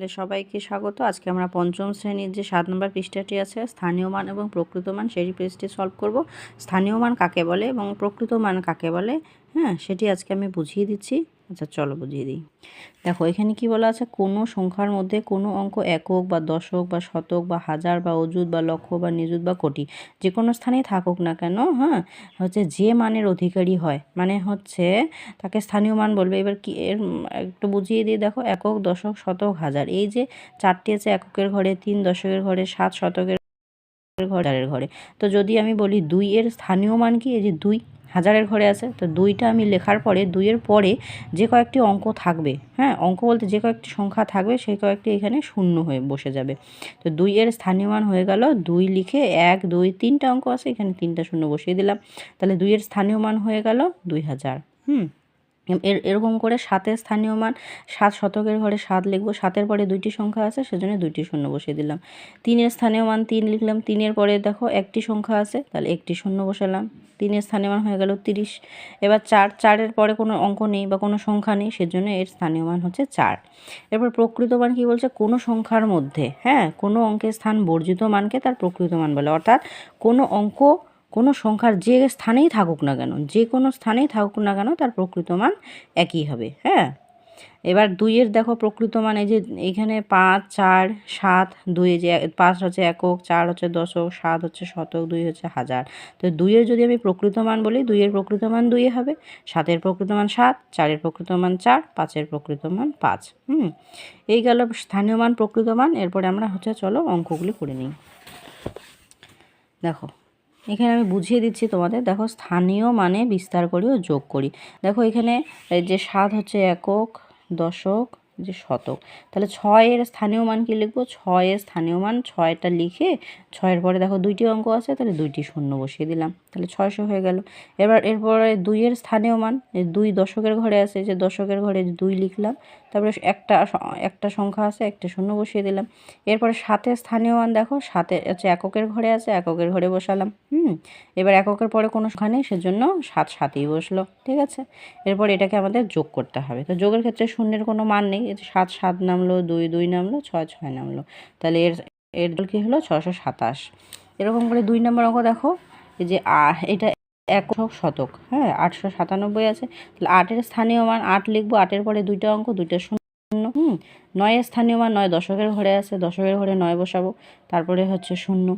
তাহলে সবাইকে স্বাগত। আজকে আমরা পঞ্চম শ্রেণির যে সাত নম্বর পৃষ্ঠাটি আছে, স্থানীয় মান এবং প্রকৃত মান, সেই পৃষ্ঠটি সলভ করব। স্থানীয় মান কাকে বলে এবং প্রকৃত মান কাকে বলে হ্যাঁ সেটি আজকে আমি বুঝিয়ে দিচ্ছি। আচ্ছা চলো বুঝিয়ে দিই। দেখো, এখানে কি বলা আছে? কোনো সংখ্যার মধ্যে কোনো অঙ্ক একক বা দশক বা শতক বা হাজার বা অযুত বা লক্ষ বা নিযুত বা কোটি, যে কোনো স্থানেই থাকুক না কেন হ্যাঁ হচ্ছে যে মানের অধিকারী হয় মানে হচ্ছে তাকে স্থানীয় মান বলবে। এবার কি এর একটু বুঝিয়ে দিয়ে দেখো, একক, দশক, শতক, হাজার। এই যে চারটি আছে, এককের ঘরে তিন, দশকের ঘরে সাত, শতকের ঘরে। তো যদি আমি বলি দুই এর স্থানীয় মান কি? এই যে দুই হাজারের ঘরে আছে, তো দুইটা আমি লেখার পরে, দুইয়ের পরে যে কয়েকটি অঙ্ক থাকবে হ্যাঁ অঙ্ক বলতে যে কয়েকটি সংখ্যা থাকবে, সেই কয়েকটি এখানে শূন্য হয়ে বসে যাবে। তো দুইয়ের স্থানীয় মান হয়ে গেল, দুই লিখে এক, দুই, তিনটা অঙ্ক আছে, এখানে তিনটা শূন্য বসিয়ে দিলাম। তাহলে দুইয়ের স্থানীয় মান হয়ে গেল দুই হাজার, হুম? এর, এরকম করে সাতের স্থানীয় মান, সাত শতকের ঘরে সাত লিখব, সাতের পরে দুইটি সংখ্যা আছে, সেজন্য দুইটি শূন্য বসিয়ে দিলাম। তিনের স্থানীয় মান তিন লিখলাম, তিনের পরে দেখো একটি সংখ্যা আছে, তাহলে একটি শূন্য বসালাম। তিনের স্থানীয় মান হয়ে গেল তিরিশ। এবার চার, চারের পরে কোনো অঙ্ক নেই বা কোনো সংখ্যা নেই, সেজন্য এর স্থানীয় মান হচ্ছে চার। এরপর প্রকৃত মান কী বলছে? কোনো সংখ্যার মধ্যে হ্যাঁ কোনো অঙ্কের স্থান বর্জিত মানকে তার প্রকৃত মান বলে, অর্থাৎ কোনো অঙ্ক কোনো সংখ্যার যে স্থানেই থাকুক না কেন, যে কোনো স্থানেই থাকুক না কেন তার প্রকৃত মান একই হবে হ্যাঁ? এবার দুইয়ের দেখো প্রকৃত মান, এই যে এইখানে পাঁচ, চার, সাত, দুই, যে পাঁচ হচ্ছে একক, চার হচ্ছে দশক, সাত হচ্ছে শতক, দুই হচ্ছে হাজার। তো দুইয়ের যদি আমি প্রকৃত মান বলি, দুইয়ের প্রকৃত মান দুই হবে, সাতের প্রকৃত মান সাত, চারের প্রকৃত মান চার, পাঁচের প্রকৃত মান পাঁচ, হুম? এই গেল স্থানীয় মান, প্রকৃত মান, এরপরে আমরা হচ্ছে চলো অঙ্কগুলি করে নিই। দেখো এখানে আমি বুঝিয়ে দিচ্ছি তোমাদের। দেখো, স্থানীয় মানে বিস্তার করি ও যোগ করি। দেখো, এখানে যে স্বাদ হচ্ছে একক, দশক যে শতক। তাহলে ছয়ের স্থানীয় মান কি লিখব? ছয়ের স্থানীয় মান ছয়টা লিখে ছয়ের পরে দেখো দুইটি অঙ্ক আছে, তাহলে দুইটি শূন্য বসিয়ে দিলাম। তাহলে ছয়শো হয়ে গেল। এবার এরপরে দুইয়ের স্থানীয় মান দুই দশকের ঘরে আছে, যে দশকের ঘরে দুই লিখলাম, তারপরে একটা একটা সংখ্যা আছে, একটা শূন্য বসিয়ে দিলাম। এরপরে সাতের স্থানীয় মান দেখো, সাতে হচ্ছে এককের ঘরে আছে, এককের ঘরে বসালাম, হুম? এবার এককের পরে কোনো সংখ্যা নেই, সেজন্য সাত সাতেই বসল, ঠিক আছে? এরপর এটাকে আমাদের যোগ করতে হবে। তো যোগের ক্ষেত্রে শূন্যের কোনো মান নেই সাত সাত নামলো, দুই দুই নামলো, ছয় ছয় নামলো। তাহলে এর এর দল কী হলো? ছশো সাতাশ। এরকম করে দুই নম্বর অঙ্ক দেখো যে এটা একক শতক হ্যাঁ আটশো সাতানব্বই আছে। তাহলে আটের স্থানীয় মান আট লিখব, আটের পরে দুইটা অঙ্ক, দুইটা শূন্য, হুম? নয়ের স্থানীয় মান নয়, দশকের ঘরে আছে, দশকের ঘরে নয় বসাবো, তারপরে হচ্ছে শূন্য।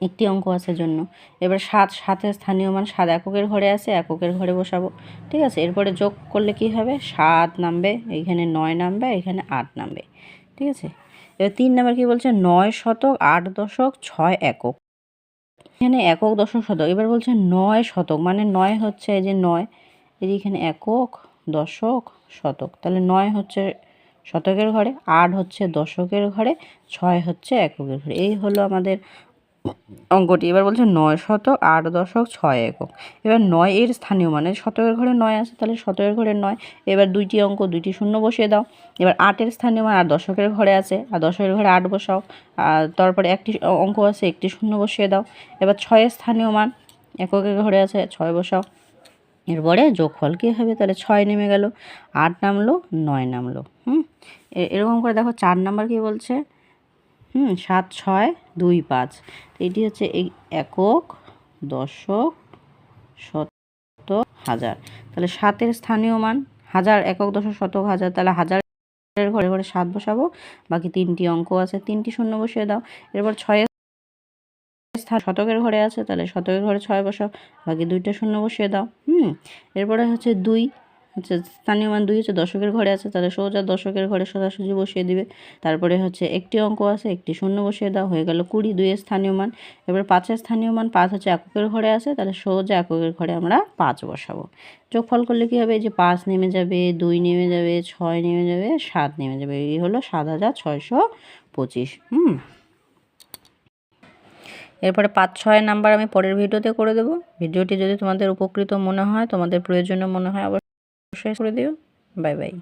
একটি অঙ্ক আছে জন্য। এবার সাত সাতের স্থানীয় মান সাত এককের ঘরে আছে, এককের ঘরে বসাবো। ঠিক আছে? এরপরে যোগ করলে কি হবে? সাত নামবে এইখানে নয় নামবে, এখানে আট নামবে। ঠিক আছে? এবার তিন নাম্বার কি বলছে? নয় শতক, আট দশক, ছয় একক। এখানে একক, দশক, শতক। এবার বলছে নয় শতক মানে নয় হচ্ছে এই যে নয়, এই যে এখানে একক, দশক, শতক। তাহলে নয় হচ্ছে শতকের ঘরে, আট হচ্ছে দশকের ঘরে, ছয় হচ্ছে এককের ঘরে। এই হলো আমাদের অঙ্কটি, এবার বলছে নয় শতক, আট দশক, ছয় একক। এবার নয় এর স্থানীয় মানে শতকের ঘরে নয় আছে, তাহলে শতকের ঘরে নয়। এবার দুইটি অঙ্ক, দুইটি শূন্য বসিয়ে দাও। এবার আটের স্থানীয় মান আর দশকের ঘরে আছে আর দশকের ঘরে আট বসাও। আর তারপরে একটি অঙ্ক আছে, একটি শূন্য বসিয়ে দাও। এবার ছয়ের স্থানীয় মান, এককের ঘরে আছে, ছয় বসাও। এরপরে যোগফল কী হবে? তাহলে ছয় নেমে গেল, আট নামলো, নয় নামলো। হুম? এরকম করে দেখো, চার নাম্বার কী বলছে? হুম, সাত, ছয়, দুই, পাঁচ। এটি হচ্ছে এই একক দশক শত হাজার। তাহলে সাতের স্থানীয় মান, হাজার, একক দশক শতক হাজার, তাহলে হাজারের ঘরে ঘরে সাত বসাবো। বাকি তিনটি অঙ্ক আছে, তিনটি শূন্য বসিয়ে দাও। এরপর ছয়ের স্থান, শতকের ঘরে আছে, তাহলে শতকের ঘরে ছয় বসাও। বাকি দুইটা শূন্য বসিয়ে দাও। হুম, এরপরে হচ্ছে দুই হচ্ছে স্থানীয় মান দুই হচ্ছে দশকের ঘরে আছে তাহলে সোজা দশকের ঘরে সোজাসুজি বসিয়ে দিবে। তারপরে হচ্ছে একটি অঙ্ক আছে, একটি শূন্য বসিয়ে দাও, হয়ে গেল কুড়ি দুইয়ের স্থানীয় মান। এবার পাঁচের স্থানীয় মান, পাঁচ হচ্ছে এককের ঘরে আছে, তাহলে সোজা এককের ঘরে আমরা পাঁচ বসাবো। যোগফল করলে কী হবে? যে পাঁচ নেমে যাবে, দুই নেমে যাবে, ছয় নেমে যাবে, সাত নেমে যাবে। এই হলো সাত হাজার ছয়শো পঁচিশ। হুম। এরপরে পাঁচ ছয় নাম্বার আমি পরের ভিডিওতে করে দেবো। ভিডিওটি যদি তোমাদের উপকৃত মনে হয়, তোমাদের প্রয়োজনীয় মনে হয় অবশ্যই করে দিও। Bye bye.